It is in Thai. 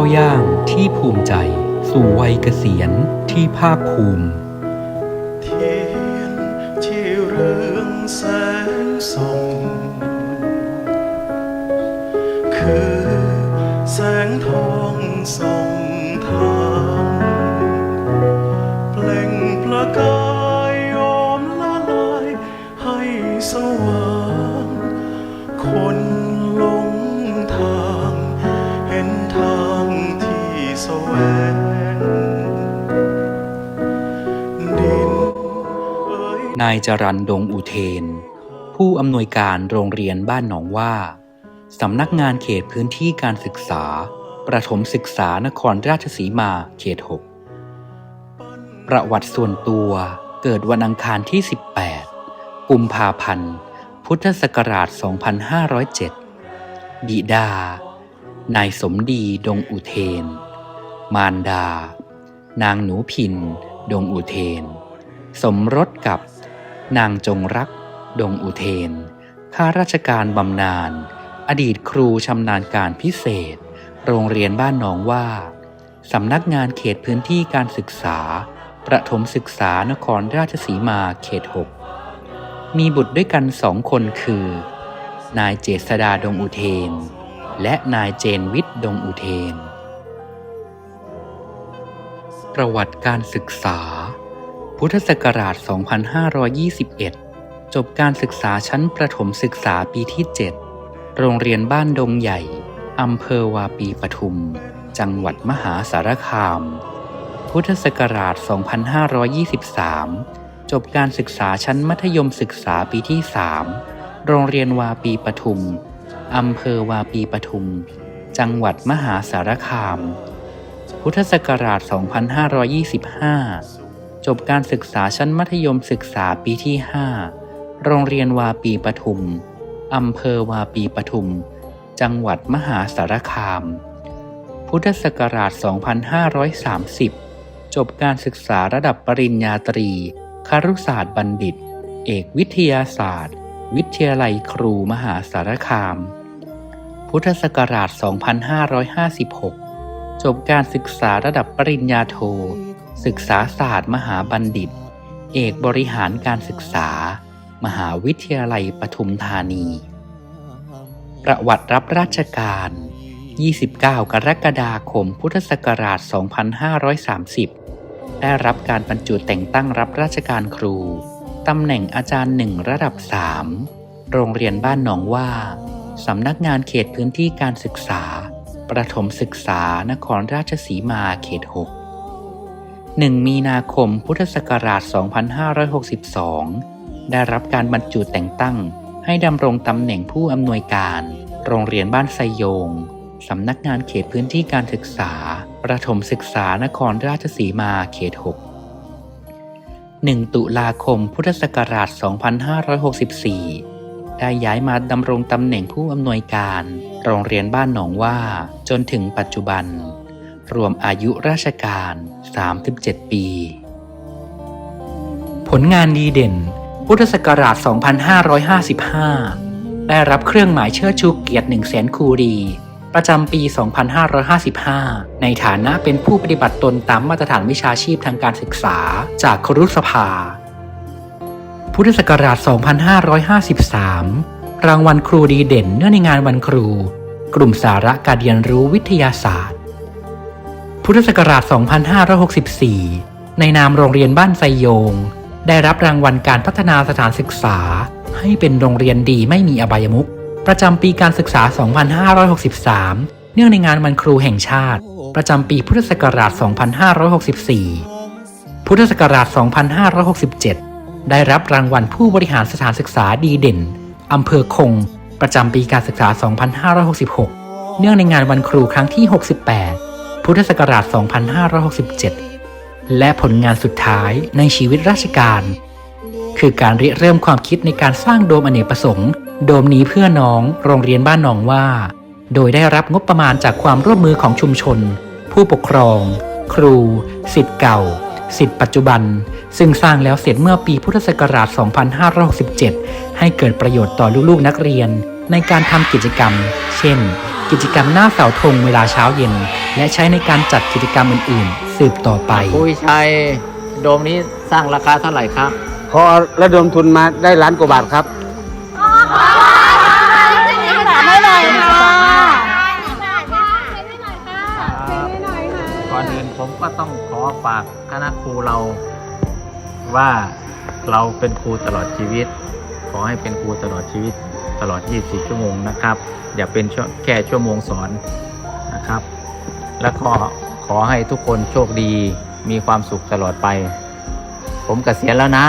ก้าวย่างที่ภูมิใจ สู่วัยเกษียณที่ภาคภูมิ เทียนที่เรืองแสงส่องคือแสงทองส่องทางเปล่งประกายโยมละลายให้สว่าง นายจรันดงอุเทน ผู้อำนวยการโรงเรียนบ้านหนองว่า สำนักงานเขตพื้นที่การศึกษา ประถมศึกษานครราชสีมาเขต 6 ประวัติส่วนตัวเกิดวันอังคารที่ 18 กุมภาพันธ์ พุทธศักราช 2507 บิดา นายสมดีดงอุเทน มารดา นางหนูพิน ดงอุเทน สมรสกับ นางจงรัก ดงอุเทน ข้าราชการบำนาญ อดีตครูชำนาญการพิเศษ โรงเรียนบ้านหนองว่า สำนักงานเขตพื้นที่การศึกษา ประถมศึกษานครราชสีมาเขต 6 มีบุตรด้วยกันสองคนคือ นายเจษดาดงอุเทน และนายเจนวิทย์ดงอุเทน ประวัติการศึกษา พุทธศักราช 2521 จบการศึกษาชั้นประถมศึกษาปีที่ 7 โรงเรียนบ้านดงใหญ่ อำเภอวาปีปทุม จังหวัดมหาสารคาม พุทธศักราช 2523 จบการศึกษาชั้นมัธยมศึกษาปีที่ 3 โรงเรียนวาปีปทุม อำเภอวาปีปทุม จังหวัดมหาสารคาม พุทธศักราช 2525 จบการศึกษาชั้นมัธยมศึกษาปีที่ 5 โรงเรียนวาปีปทุม อำเภอวาปีปทุม จังหวัดมหาสารคาม พุทธศักราช 2530 จบการศึกษาระดับปริญญาตรีคารุศาสตร์บัณฑิต เอกวิทยาศาสตร์ วิทยาลัยครูมหาสารคาม พุทธศักราช 2556 จบการศึกษาระดับปริญญาโท ศึกษาศาสตร์มหาบัณฑิต เอกบริหารการศึกษา มหาวิทยาลัยปทุมธานี ประวัติรับราชการ 29 กรกฎาคม พุทธศักราช 2530 ได้รับการบรรจุแต่งตั้งรับราชการครู ตำแหน่งอาจารย์หนึ่งระดับ 3 โรงเรียนบ้านหนองว่า สำนักงานเขตพื้นที่การศึกษา ประถมศึกษานครราชสีมาเขต 6 1 มีนาคมพุทธศักราช 2562 ได้รับการบรรจุแต่งตั้ง ให้ดำรงตำแหน่งผู้อำนวยการ โรงเรียนบ้านไซโยง สำนักงานเขตพื้นที่การศึกษา ประถมศึกษานครราชสีมาเขต 6 1 ตุลาคมพุทธศักราช 2564 ได้ย้ายมาดำรงตำแหน่งผู้อำนวยการ โรงเรียนบ้านหนองว่า จนถึงปัจจุบัน รวมอายุราชการ 37 ปี ผลงานดีเด่น พุทธศักราช 2555 ได้รับเครื่องหมายเชิดชูเกียรติ1 0 0 0 0แสนคูรี ประจำปี 2555 ในฐานะเป็นผู้ปฏิบัติตนตามมาตรฐานวิชาชีพทางการศึกษาจากครุสภา พุทธศักราช 2553 รางวัลครูดีเด่นเนื่องในงานวันครู กลุ่มสาระการเรียนรู้วิทยาศาสตร์ พุทธศักราช 2564 ในนามโรงเรียนบ้านไซโยง ได้รับรางวัลการพัฒนาสถานศึกษา ให้เป็นโรงเรียนดีไม่มีอบายมุขประจำปีการศึกษา 2563 เนื่องในงานวันครูแห่งชาติ ประจำปีพุทธศักราช 2564 พุทธศักราช 2567 ได้รับรางวัลผู้บริหารสถานศึกษาดีเด่นอำเภอคง ประจำปีการศึกษา 2566 เนื่องในงานวันครูครั้งที่ 68 พุทธศักราช 2567 และผลงานสุดท้ายในชีวิตราชการ คือการริเริ่มความคิดในการสร้างโดมอเนกประสงค์ โดมนี้เพื่อน้องโรงเรียนบ้านหนองว่า โดยได้รับงบประมาณจากความร่วมมือของชุมชน ผู้ปกครอง ครูสิทธิ์เก่าสิทธิ์ปัจจุบัน ซึ่งสร้างแล้วเสร็จเมื่อปีพุทธศักราช 2567 ให้เกิดประโยชน์ต่อลูกๆนักเรียนในการทำกิจกรรม เช่น กิจกรรมหน้าเสาธงเวลาเช้าเย็น และใช้ในการจัดกิจกรรมอื่นๆ สืบต่อไปคุยชัยโดมนี้สร้างราคาเท่าไหร่ครับ พอระดมทุนมาได้ล้านกว่าบาทครับไม่เลยค่ะก่อนอื่นผมก็ต้องขอฝากคณะครูเรา ว่าเราเป็นครูตลอดชีวิต ขอให้เป็นครูตลอดชีวิต ตลอด 24 ชั่วโมงนะครับ อย่าเป็นแค่ชั่วโมงสอนนะครับ แล้วก็ขอให้ทุกคนโชคดีมีความสุขตลอดไป ผมเกษียณแล้วนะ